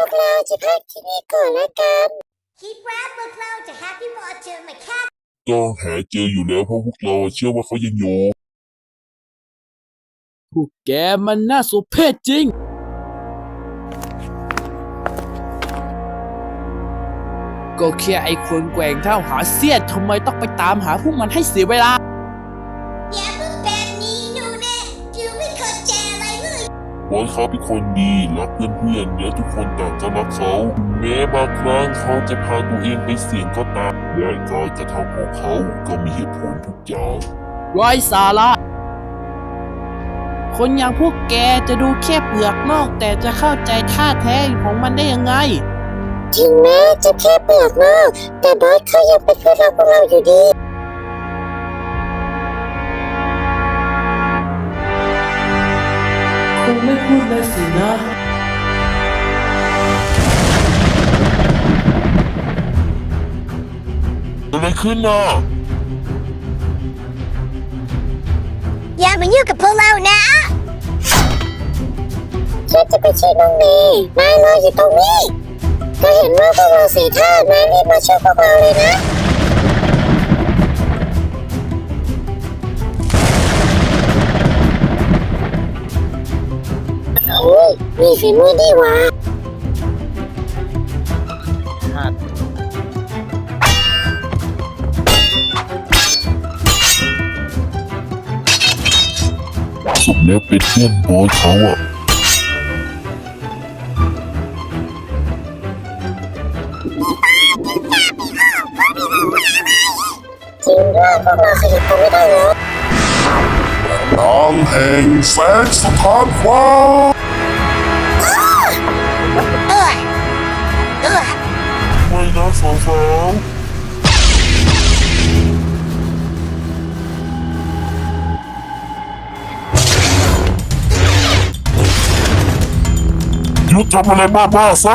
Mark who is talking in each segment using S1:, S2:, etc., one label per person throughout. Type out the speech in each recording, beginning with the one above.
S1: วกเราจะพักที่นี่ก่อนละกัน
S2: คิดว่าพวกเราจะหาพี่หมอเจอไหมครับ
S3: ต้องหาเจออยู่แล้วเพราะพวกเราเชื่อว่าเขายังอยู่
S4: พวกแกมันน่าสมเพชจริง ก็แค่ไอ้คนแกว่งเท้าหาเสียดทำไมต้องไปตามหาพวกมันให้เสียเวลา
S2: บอย
S3: เขาเป็นคนดีรักเพื่อนๆและทุกคนต่างก็รักเขา แม้บางครั้งเขาจะพาตัวเองไปเสี่ยงก็ตามและการกระทำของเขาก็มีเหตุผลทุกอย่าง
S4: ไร้สาระคนอย่างพวกแกจะดูแค่เปลือกนอก แต่จะเข้าใจท่าแท้ของมันได้ยังไง
S1: ถึงแม้จะแค่เปลือกนอกแต่บอสเขายังเป็นเพื่อนรักพวกเราอยู่ดี
S4: งไม่พูดเลยสินะ
S3: อะไรขึ้นน่ะ
S2: อย่ามายุ่งกับพวกเรานะ
S1: ฉันจะไปช่วยน้องเมย์นายรออยู่ตรงนี้ก็เห็นว่าพวกเราสีท่านายรีบมาช่วยพวกเราเลยนะ มีฝีมือดีหวะ
S3: สมแล้วเป็นเพื่อนบอยเขาอะ
S1: จริงด้วยพวกเราขยับตัวไม่ได้แล้ว
S3: น้องแห่งแสงสถานฟ้า
S2: เสอ
S3: งสองยุดทำอะไรบ้าๆซะ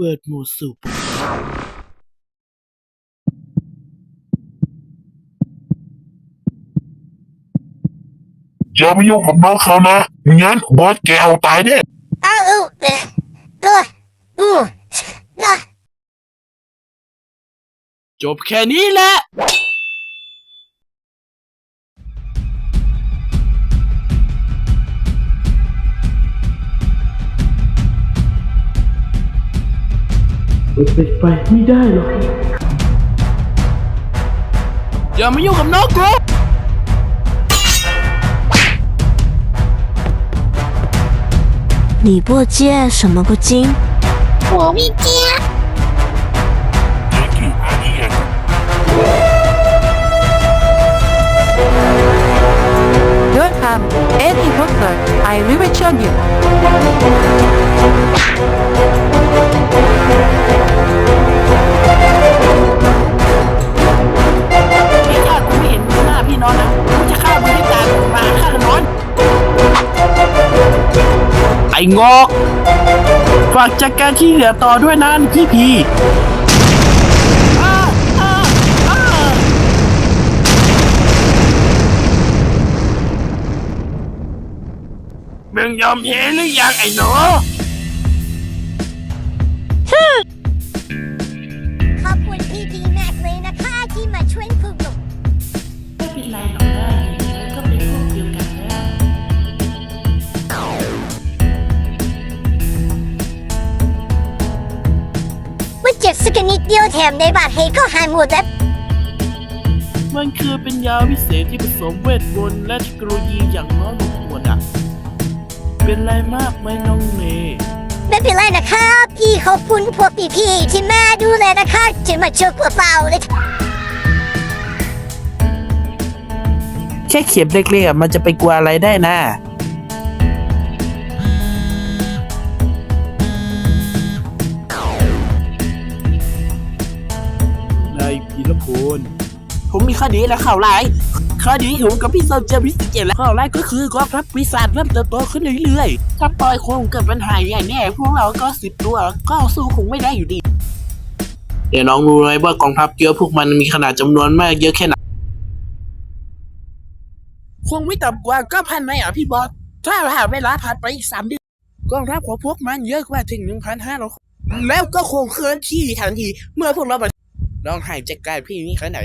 S4: เปิดโหมดสูบ
S3: อย่าไปยุ่งกับน้องเขานะไม่งั้นบอสแกเอาตายแน่
S2: เอาเออเออเออเออเออ
S4: จบแค่นี้แหละ เป็นไปไม่ได้หรอกอย่ามายุ่งกับน้องกู
S5: 你不接什么不精？
S1: 我没接。
S3: Thank you อันนี้ไง
S5: Don't have any hooker. I will show you.
S4: อ้งอกฝากจัดการที่เหลือต่อด้วยนะพี่พีอ้าอ้าอ้ามึงยอมแพ้หรือยังไอ้หนู
S2: นิ
S4: ด
S2: เดียวแถมในบาดเหตุก็หายหมดแล้ว
S4: มันคือเป็นยาวิเศษที่ผสมเวทมนต์และเทคโนโลยีอย่างน้อยหนึ่งขวดอะเป็นไรมากไหมน้องเมย์
S2: ไม่เป็นไรนะครับ พี่ขอบคุณพวกพี่ๆที่มาดูแลนะคะจะมาช่วยเปล่าๆเลย
S4: แค่เข็มเล็กๆอะมันจะไปกลัวอะไรได้นะ ผมมีข้อดีและข่าวร้ายข้อดีผมกับพี่โซเจอพิสเกตและข่าวร้ายก็คือกองทัพปีศาจเริ่มเติบโตขึ้นเรื่อยๆ ถ้าปล่อยคงเกิดปัญหาใหญ่แน่พวกเราก็สิบตัวก็สู้คงไม่ได้อยู่ดี เดี๋ยวน้องรู้ไหมว่ากองทัพเยอะพวกมันมีขนาดจำนวนมากเยอะแค่ไหนคงไม่ต่ำกว่าก็พันไหมอะพี่บอสถ้าหาเวลาผ่านไปอีกสามเดือนกองทัพของพวกมันเยอะกว่าถึงหนึ่งพันห้าร้อยแล้วก็คงเคลื่อนที่ทันทีเมื่อพวกเรามาลองหายจากการพี่นี่แค่ไหน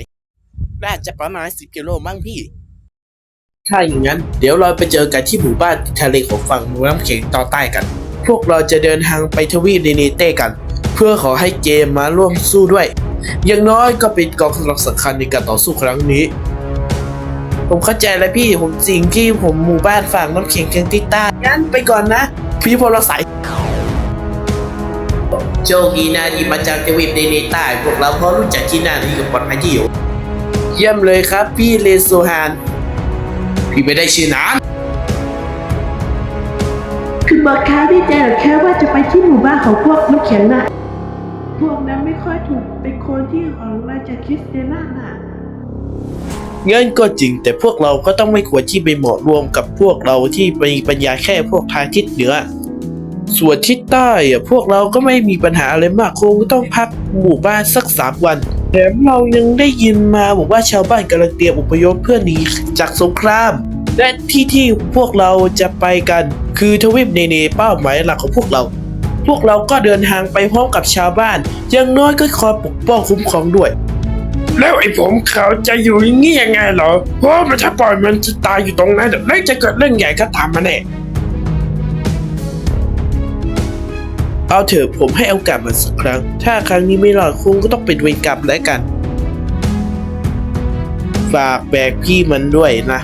S4: น่าจะประมาณสิบกิโลมั้งพี่ ถ้าอย่างนั้น เดี๋ยวเราไปเจอกันที่หมู่บ้านทะเลของฝั่งเมืองน้ำแข็งตอนใต้กัน พวกเราจะเดินทางไปทวีปเนเนเต้กัน เพื่อขอให้เจมมาร่วมสู้ด้วย อย่างน้อยก็เป็นกองกำลังสำคัญในการต่อสู้ครั้งนี้ ผมเข้าใจแล้วพี่ผมสิ่งที่ผมหมู่บ้านฝั่งน้ำแข็งเคียงติต้างั้นไปก่อนนะ พี่พลสายโชคดีนะที่มาจากทวีปเนเนต้าพวกเราพอรู้จักที่นั่นนี่กับปลอดภัยที่อยู่ เยี่ยมเลยครับ พี่เลโซฮานพี่ไม่ได้ชื่อน้
S6: คือบอกค้าดีใจหรอกแค่ว่าจะไปที่หมู่บ้านของพวกน้ำแข็งน่ะ พวกนั้นไม่ค่อยถูกเป็นคนที่ของราชคริสเตียนาน่ะำ
S4: เงินก็จริงแต่พวกเราก็ต้องไม่ควรที่ไปเหมาะรวมกับพวกเราที่มีปัญญาแค่พวกทางทิศเหนือ ส่วนทิศใต้อะพวกเราก็ไม่มีปัญหาอะไรมากคงต้องพักหมู่บ้านสักสามวัน แถมเรายังได้ยินมาบอกว่าชาวบ้านกำลังเตรียมอพยพเพื่อหนีจากสงคราม และที่ที่พวกเราจะไปกัน คือทวีปเนเนเป้าหมายหลักของพวกเรา พวกเราก็เดินทางไปพร้อมกับชาวบ้านอย่างน้อยก็คอยปกป้องคุ้มครองด้วย
S7: แล้วไอ้ผมเขาจะอยู่อย่างนี้ยังไงเหรอ เพราะมันถ้าปล่อยมันจะตายอยู่ตรงนั้นเดี๋ยวแล้วจะเกิดเรื่องใหญ่ก็ตามมาแน่
S4: เอาเถอะผมให้โอกาสมันสักครั้ง ถ้าครั้งนี้ไม่รอดคงก็ต้องเป็นเวรกรรมแล้วกัน ฝากแบกพี่มันด้วยนะ